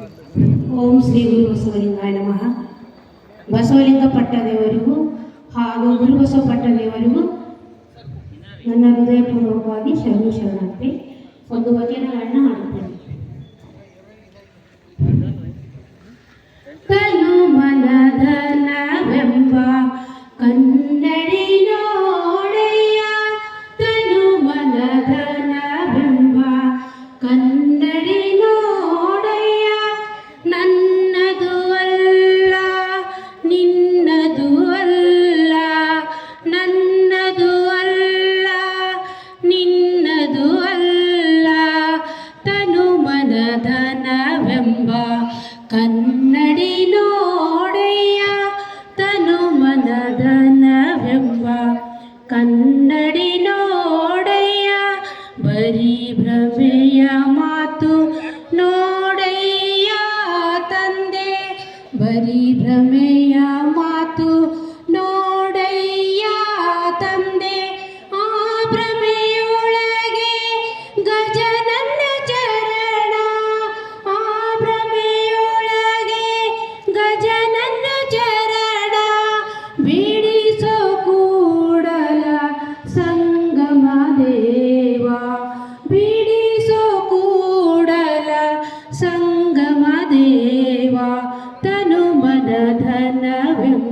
ಓಂ ಶ್ರೀ ಗುರು ಬಸವಲಿಂಗಾಯ ನಮಃ. ಬಸವಲಿಂಗ ಪಟ್ಟದೇವರಿಗೂ ಹಾಗೂ ಗುರು ಬಸವ ಪಟ್ಟದೇವರಿಗೂ ನನ್ನ ಹೃದಯಪೂರ್ವಕವಾಗಿ ಶರಣು ಶರಣಾರ್ಥಿ. ಒಂದು ವಚನಗಳನ್ನ ಹಾಡುತ್ತೇನೆ ತನು ಮನಧನವೆಂಬ ಕನ್ನಡಿ ತನು ಮನಧನವೆಂಬ ಕನ್ನಡಿ ನೋಡೆಯ ಕನ್ನಡಿ ನೋಡೆಯ ಬರೀ ಭ್ರಮೆಯ ಮಾತು ನೋಡೆಯ ತಂದೆ ಬರೀ ಭ್ರಮೆಯ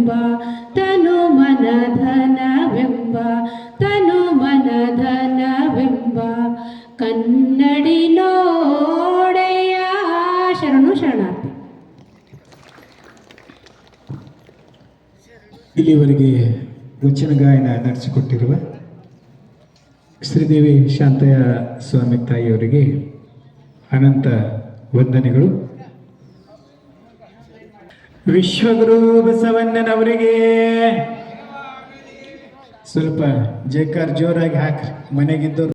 ಮನಧನವೆಂಬ ತನು ಮನಧನವೆಂಬ ತನು ಮನಧನವೆಂಬ ಕನ್ನಡಿ ನೋಡೆಯ ಶರಣು ಶರಣಾರ್ಥಿ. ಇಲ್ಲಿವರೆಗೆ ವಚನ ಗಾಯನ ನಡೆಸಿಕೊಟ್ಟಿರುವ ಶ್ರೀದೇವಿ ಶಾಂತಯ್ಯ ಸ್ವಾಮಿ ತಾಯಿಯವರಿಗೆ ಅನಂತ ವಂದನೆಗಳು. ವಿಶ್ವಗುರು ಬಸವಣ್ಣನವರಿಗೆ ಸ್ವಲ್ಪ ಜೇಕಾರ್ ಜೋರಾಗಿ ಹಾಕ್ರಿ ಮನೆಗಿದ್ದವ್ರು